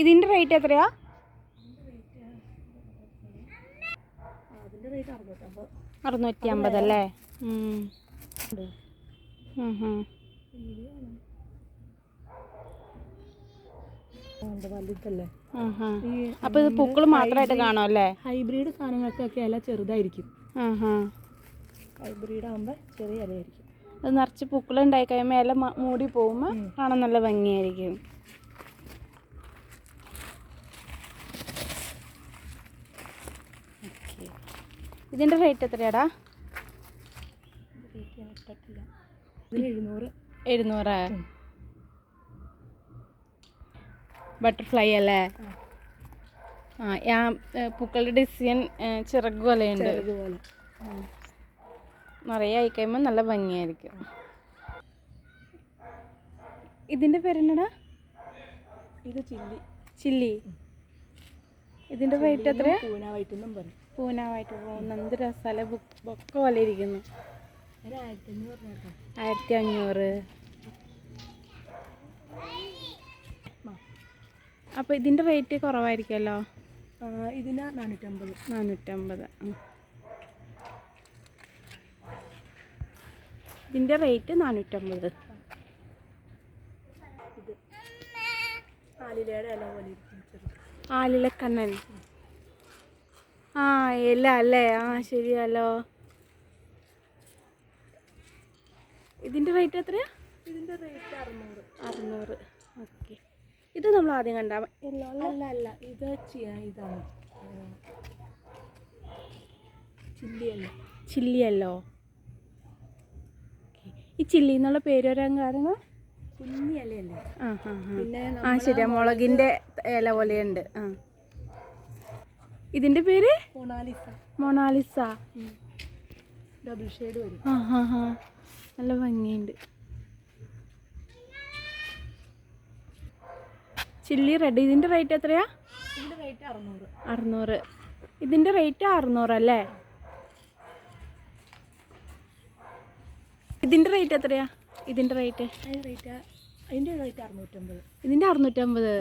ഇതിന്റെ റേറ്റ് എത്രയാ? അറുന്നൂറ്റി അമ്പത് അല്ലേ? അപ്പൊ ഇത് പൂക്കൾ മാത്രമായിട്ട് കാണോ അല്ലേ? ഹൈബ്രിഡ് സാധനങ്ങൾക്കൊക്കെ ഇല ചെറുതായിരിക്കും. ഹൈബ്രിഡ് ആകുമ്പോൾ ചെറിയ ഇലയായിരിക്കും. അത് നിറച്ച് പൂക്കളുണ്ടായി കഴിയുമ്പോൾ ഇല മൂടി പോകുമ്പോൾ കാണാൻ നല്ല ഭംഗിയായിരിക്കും. ഇതിന്റെ റേറ്റ് എത്രയാടാ? എഴുന്നൂറ്. ബട്ടർഫ്ലൈ അല്ലേ? ആ ഞാൻ പൂക്കളുടെ ഡിസൈൻ ചിറക് പോലെയുണ്ട്. നിറയെ ആയി കഴിയുമ്പോൾ നല്ല ഭംഗിയായിരിക്കും. ഇതിന്റെ പേരെന്നടാ? ഇത് ചില്ലി. ചില്ലി. ഇതിന്റെ റേറ്റ് എത്രയാ? പൂന വൈറ്റെന്നും പറയും. പൂനാവായിട്ട് പോകുന്നു. എന്ത് രസമല്ലേ ബൊക്ക പോലെ ഇരിക്കുന്നു. ആയിരത്തി അഞ്ഞൂറ് അപ്പോൾ ഇതിന്റെ റേറ്റ് കുറവായിരിക്കുമല്ലോ ഇതിന് നാനൂറ്റമ്പത്. നാനൂറ്റമ്പത്. ഇതിന്റെ ഇതിന്റെ റേറ്റ് നാനൂറ്റമ്പത് ആലിലയുടെ ഇല പോലെ ആലിലക്കണ്ണൻ. ആ ഇല്ല അല്ലേ? ആ ശരിയല്ലോ. ഇതിന്റെ റേറ്റ് എത്രയാ? ഇതിന്റെ റേറ്റ് അറുന്നൂറ്. അറുന്നൂറ്. ഓക്കെ ഇത് നമ്മൾ ആദ്യം കണ്ട യെല്ലോ അല്ല അല്ല ഇത് ചെയ്യാം ഇതാണ്. ചില്ലിയല്ല? ചില്ലിയല്ലോ. ഈ ചില്ലി എന്നുള്ള പേര് വരാൻ കാരണം? കുഞ്ഞിയല്ലേ ആ ആ ആ. ശരിയാ. മുളകിന്റെ ഇല പോലെയുണ്ട്. ആ. ഇതിന്റെ പേര്? മൊണാലിസ. ഡബിൾ ഷെയ്ഡ് വരും. ആ ഹാ ഹാ. നല്ല ഭംഗിയുണ്ട്. Chilli red. ഇതിന്റെ റേറ്റ് എത്രയാ? അറുന്നൂറ്. ഇതിന്റെ റേറ്റ് അറുന്നൂറ് അല്ലേ? ഇതിന്റെ റേറ്റ് എത്രയാ? ഇതിന്റെ റേറ്റ്? ഇതിന്റെ റേറ്റ് അറുന്നൂറ്റമ്പത്. ഇതിന്റെ അറുന്നൂറ്റമ്പത്.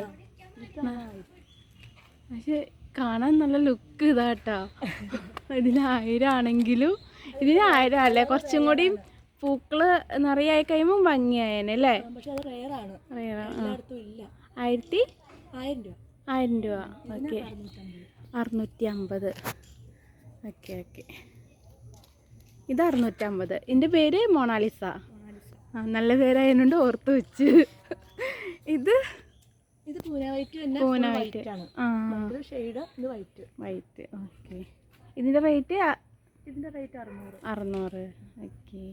പക്ഷെ കാണാൻ നല്ല ലുക്ക് ഇതാട്ടോ. ഇതിന് ആയിരം ആണെങ്കിലും ഇതിന് ആയിരം അല്ലേ കുറച്ചും കൂടി പൂക്കൾ നിറയായി കഴിയുമ്പോൾ ഭംഗിയായേനെ അല്ലേ? ആയിരത്തി ആയിരം രൂപ. ഓക്കെ അറുന്നൂറ്റി അമ്പത് ഓക്കെ ഓക്കെ ഇത് അറുന്നൂറ്റമ്പത്. എന്റെ പേര് മൊണാലിസ. മൊണാലിസ. നല്ല പേരായതുകൊണ്ട് ഓർത്ത് വെച്ച്. ഇത് ഇത് പൂന വൈറ്റ് തന്നെ പൂന വൈറ്റ്. ആണ്. ഷെയ്ഡ് ഇത് വൈറ്റ് വൈറ്റ് ഓക്കെ ഇതിന്റെ റേറ്റ് ഇതിന്റെ റേറ്റ് അറുന്നൂറ്. അറുന്നൂറ്. ഓക്കെ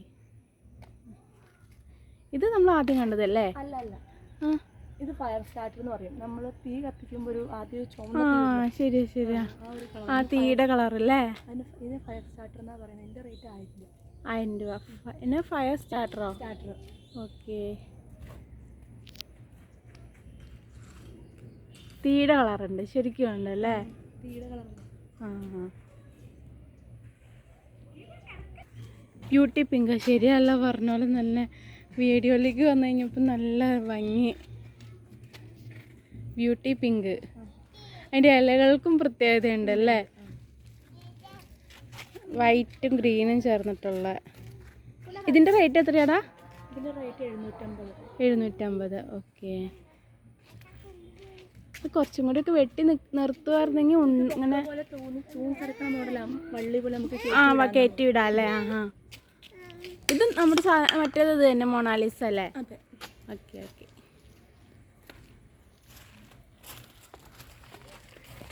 ഇത് നമ്മൾ ആദ്യം കണ്ടതല്ലേ അല്ല? അല്ല ഇത് ഫയർ സ്റ്റാർട്ടർ എന്ന് പറയും. നമ്മൾ തീ കത്തിക്കുമ്പോൾ ഒരു ആദ്യം ശരി ആ ശരി. ശരിയാ ആ തീയുടെ കളർ അല്ലേ? ഇത് ഇതിന് ഫയർ സ്റ്റാർട്ടർ എന്നാ പറയുന്നത് ഇതിന്റെ റേറ്റ് ആയിരം രൂപ. ആയിരം രൂപ. എന്നാ ഫയർ സ്റ്റാർട്ടറോ സ്റ്റാർട്ടർ ഓക്കെ തീയുടെ കളറുണ്ട്. ശരിക്കും ഉണ്ട് അല്ലേ ആ ബ്യൂട്ടി പിങ്ക്. ശരിയല്ല പറഞ്ഞ പോലെ നല്ല വീഡിയോയിലേക്ക് വന്നു കഴിഞ്ഞപ്പോൾ നല്ല ഭംഗി. Beauty pink. അതിന്റെ ഇലകൾക്കും പ്രത്യേകതയുണ്ട് അല്ലേ വൈറ്റും ഗ്രീനും ചേർന്നിട്ടുള്ള. ഇതിന്റെ റേറ്റ് എത്രയാടാ? എഴുന്നൂറ്റമ്പത്. ഓക്കെ. കുറച്ചും കൂടി ഒക്കെ വെട്ടി നിർത്തുവായിരുന്നെങ്കിൽ ഇങ്ങനെ ആ കയറ്റി വിടാം അല്ലേ? ആ ആ. ഇത് നമ്മുടെ മറ്റേത് ഇത് തന്നെ മൊണാലിസ അല്ലേ? Okay okay.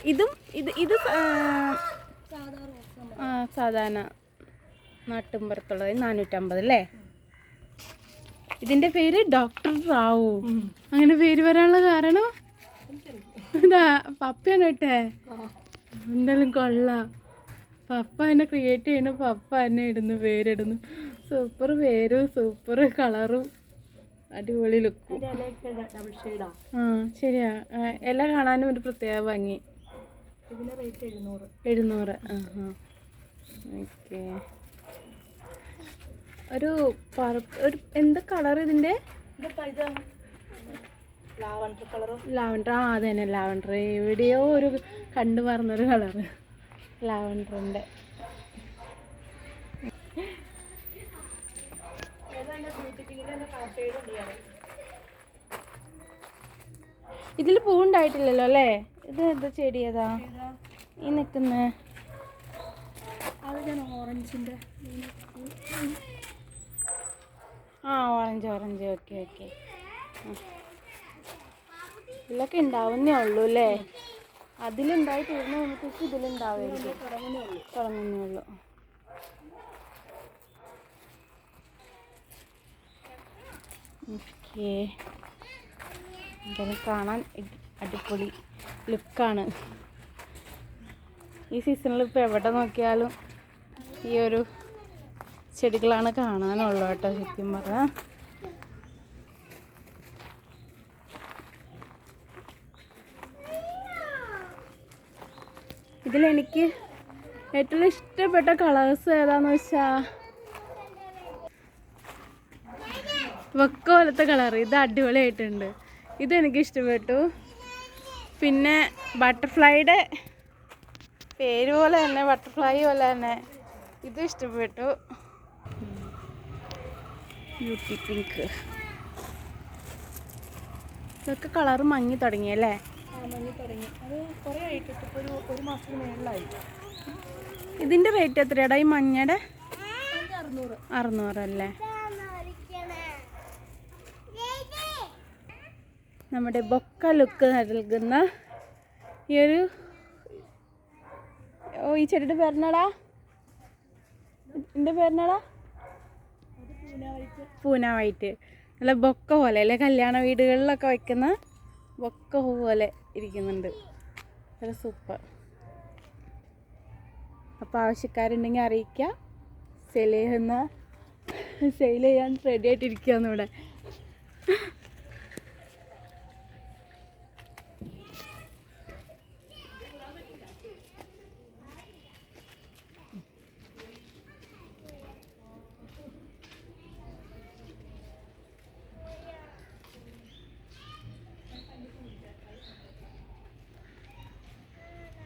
ഇതും ഇത് ഇത് ആ സാധാരണ നാട്ടുമ്പുറത്തുള്ളത് നാനൂറ്റമ്പത് അല്ലേ? ഇതിന്റെ പേര് ഡോക്ടർ റാവു. അങ്ങനെ പേര് വരാനുള്ള കാരണം? ഇതാ പപ്പയാണ് കേട്ടേ എന്തായാലും കൊള്ളാം. പപ്പ എന്നെ ക്രിയേറ്റ് ചെയ്യണ പപ്പ എന്നെ ഇടുന്നു പേരിടുന്നു. സൂപ്പർ പേരും സൂപ്പർ കളറും അടിപൊളി ലുക്കും ആ. ശരിയാ. എല്ലാം കാണാനും ഒരു പ്രത്യേക ഭംഗി. എഴുന്നൂറ്. ആ ആ. ഓക്കെ ഒരു പറ ഒരു എന്ത് കളർ ഇതിന്റെ ലാവണ്ടർ ലാവൻഡർ ആ അത് തന്നെ ലാവൻഡർ എവിടെയോ ഒരു കണ്ടു പറഞ്ഞൊരു കളറ് ലാവൻഡറിന്റെ ഇതിൽ പൂവുണ്ടായിട്ടില്ലല്ലോ അല്ലേ? ഇത് എന്താ ചെടി ഏതാ ഈ നിൽക്കുന്ന അത് ഞാൻ ഓറഞ്ചിന്റെ ആ ഓറഞ്ച് ഓറഞ്ച്. Okay okay. ഇതിലൊക്കെ ഉണ്ടാവുന്നേ ഉള്ളൂ അല്ലേ? അതിലുണ്ടായി തീർന്നു കഴിഞ്ഞിട്ട് ഇതിലുണ്ടാവുമായിരിക്കും തുടങ്ങുന്നേ ഉള്ളൂ. കാണാൻ അടി- അടിപൊളി ലുക്കാണ്. ഈ സീസണിൽ ഇപ്പോൾ എവിടെ നോക്കിയാലും ഈ ഒരു ചെടികളാണ് കാണാനുള്ളത് കേട്ടോ ശരിക്കും പറഞ്ഞാൽ ഇതിലെനിക്ക് ഏറ്റവും ഇഷ്ടപ്പെട്ട കളേഴ്സ് ഏതാന്ന് വെച്ചാ? വെക്ക പോലത്തെ കളർ ഇത് അടിപൊളിയായിട്ടുണ്ട്. ഇതെനിക്ക് ഇഷ്ടപ്പെട്ടു. പിന്നെ ബട്ടർഫ്ലൈയുടെ പേര് പോലെ തന്നെ ബട്ടർഫ്ലൈ പോലെ തന്നെ ഇത് ഇഷ്ടപ്പെട്ടു. Beauty pink. ഇതൊക്കെ കളർ മങ്ങി തുടങ്ങിയല്ലേ ആ തുടങ്ങി. അത് കുറേ ആയിട്ട് ഇപ്പോൾ ഒരു ഒരു മാസത്തിന് മേളിലായി. ഇതിന്റെ റേറ്റ് എത്രയാടാ? ഈ മഞ്ഞയുടെ? അറുന്നൂറ്. അറുന്നൂറല്ലേ നമ്മുടെ ബൊക്ക ലുക്ക് നൽകുന്ന ഈ ഒരു ഓ ഈ ചെടിയുടെ പേരെന്നാടാ? എന്റെ പേരെന്നാടാ? പൂന വൈറ്റ്. നല്ല ബൊക്ക പോലെ അല്ലേ? കല്യാണ വീടുകളിലൊക്കെ വയ്ക്കുന്ന ബൊക്ക പോലെ. ഇരിക്കുന്നുണ്ട്. നല്ല സൂപ്പർ. അപ്പോൾ ആവശ്യക്കാരുണ്ടെങ്കിൽ അറിയിക്കുക സെയിൽ ചെയ്യുന്ന സെയിൽ ചെയ്യാൻ റെഡി ആയിട്ടിരിക്കുകയാണ് ഇവിടെ.